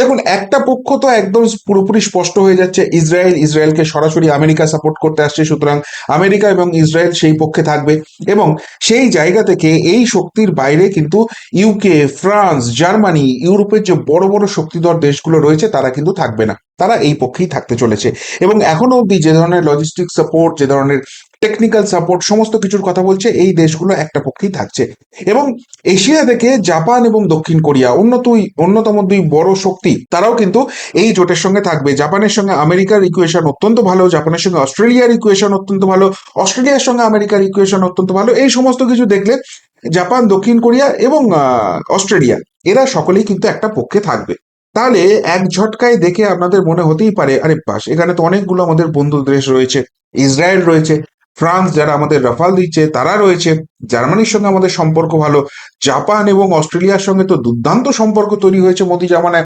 দেখুন, একটা পক্ষ তো একদম পুরোপুরি স্পষ্ট হয়ে যাচ্ছে, ইসরায়েল, ইসরায়েলকে সরাসরি আমেরিকা সাপোর্ট করতে আসছে, সুতরাং আমেরিকা এবং ইসরায়েল সেই পক্ষে থাকবে এবং সেই জায়গা থেকে এই শক্তির বাইরে কিন্তু ইউকে ফ্রান্স জার্মানি ইউরোপের যে বড় বড় শক্তিধর দেশগুলো রয়েছে, তারা কিন্তু থাকবে না। তারা এই পক্ষেই থাকতে চলেছে। এবং এখনও অবধি যে ধরনের লজিস্টিক সাপোর্ট যে ধরনের টেকনিক্যাল সাপোর্ট সমস্ত কিছুর কথা বলছে, এই দেশগুলো একটা পক্ষেই থাকছে। এবং এশিয়া থেকে জাপান এবং দক্ষিণ কোরিয়া উন্নত অন্যতম দুই বড় শক্তি, তারাও কিন্তু এই জোটের সঙ্গে থাকবে। জাপানের সঙ্গে আমেরিকার ইকুয়েশন অত্যন্ত ভালো, জাপানের সঙ্গে অস্ট্রেলিয়ার ইকুয়েশন অত্যন্ত ভালো, অস্ট্রেলিয়ার সঙ্গে আমেরিকার ইকুয়েশন অত্যন্ত ভালো, এই সমস্ত কিছু দেখলে জাপান, দক্ষিণ কোরিয়া এবং অস্ট্রেলিয়া, এরা সকলেই কিন্তু একটা পক্ষে থাকবে। তাহলে এক ঝটকায় দেখে আপনাদের মনে হতেই পারে, আরে বাস, এখানে তো অনেকগুলো আমাদের বন্ধু দেশ রয়েছে, ইসরায়েল রয়েছে ফ্রান্স যারা আমাদের রাফাল দিচ্ছে, তারা রয়েছে। জার্মানির সঙ্গে আমাদের সম্পর্ক ভালো। জাপান এবং অস্ট্রেলিয়ার সঙ্গে তো দুর্দান্ত সম্পর্ক তৈরি হয়েছে মোদি জামানায়।